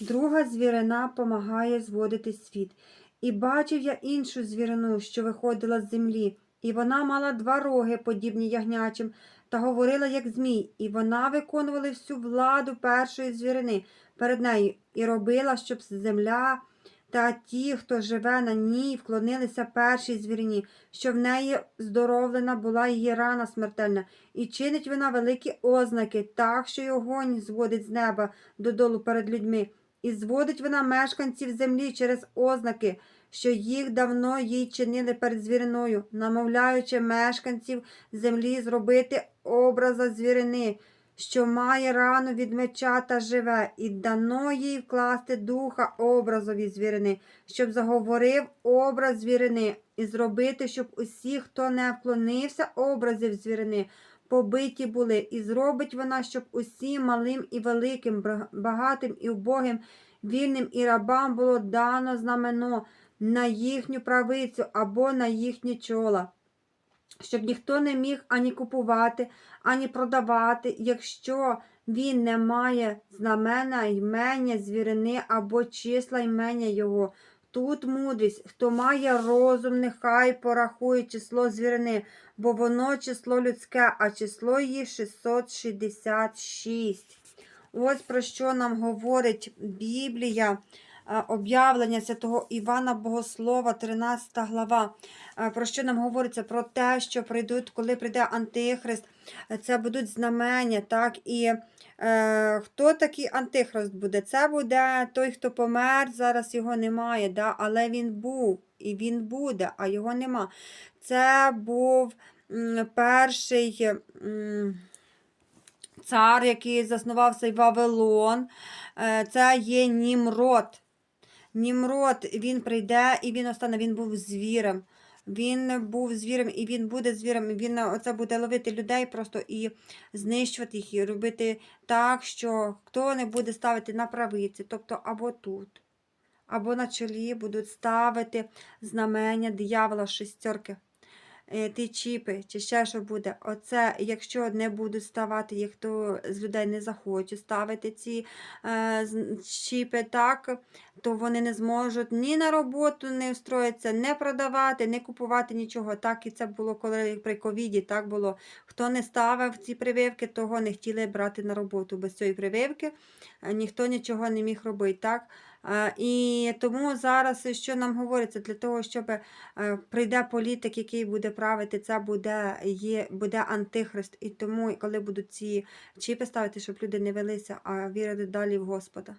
Друга звірина помагає зводити світ. І бачив я іншу звірину, що виходила з землі, і вона мала два роги, подібні ягнячим, та говорила, як змій, і вона виконувала всю владу першої звірини перед нею, і робила, щоб земля та ті, хто живе на ній, вклонилися першій звірині, що в неї здоровлена була її рана смертельна, і чинить вона великі ознаки, так, що й огонь зводить з неба додолу перед людьми. І зводить вона мешканців землі через ознаки, що їх давно їй чинили перед звіриною, намовляючи мешканців землі зробити образа звірини, що має рану від меча та живе, і дано їй вкласти духа образові звірини, щоб заговорив образ звірини, і зробити, щоб усі, хто не вклонився образів звірини, побиті були, і зробить вона, щоб усім малим і великим, багатим і убогим, вільним і рабам було дано знамено на їхню правицю або на їхні чола. Щоб ніхто не міг ані купувати, ані продавати, якщо він не має знамена ймення звірини або числа ймення його. Тут мудрість, хто має розум, нехай порахує число звірини, бо воно число людське, а число її 666. Ось про що нам говорить Біблія, об'явлення святого Івана Богослова, 13 глава. Е, Про що нам говориться? Про те, що прийдуть, коли прийде Антихрист, е, це будуть знамення, так, і е, хто такий Антихрист буде? Це буде той, хто помер, зараз його немає, да? але він був, і він буде, а його нема. Це був перший. Цар, який заснував цей Вавилон, е, це є Німрод. Німрод, він прийде і він остане, він був звірем. Він був звірем і він буде звірем. Він оце буде ловити людей просто і знищувати їх, і робити так, що хто не буде ставити на правиці, тобто або тут, або на чолі будуть ставити знамення диявола шестерки. Е, Ті чіпи, чи ще що буде. Оце, якщо не будуть ставати, як хто з людей не захоче ставити ці е, чіпи, так, то вони не зможуть ні на роботу не встроїтися, не продавати, не купувати нічого. Так і це було коли при ковіді. Так було. Хто не ставив ці прививки, того не хотіли брати на роботу. Без цієї прививки е, ніхто нічого не міг робити. Так? Е, І тому зараз що нам говориться для того, щоб е, прийде політик, який буде правити, це буде, є, буде антихрист. І тому, коли будуть ці чіпи ставити, щоб люди не велися, а вірили далі в Господа.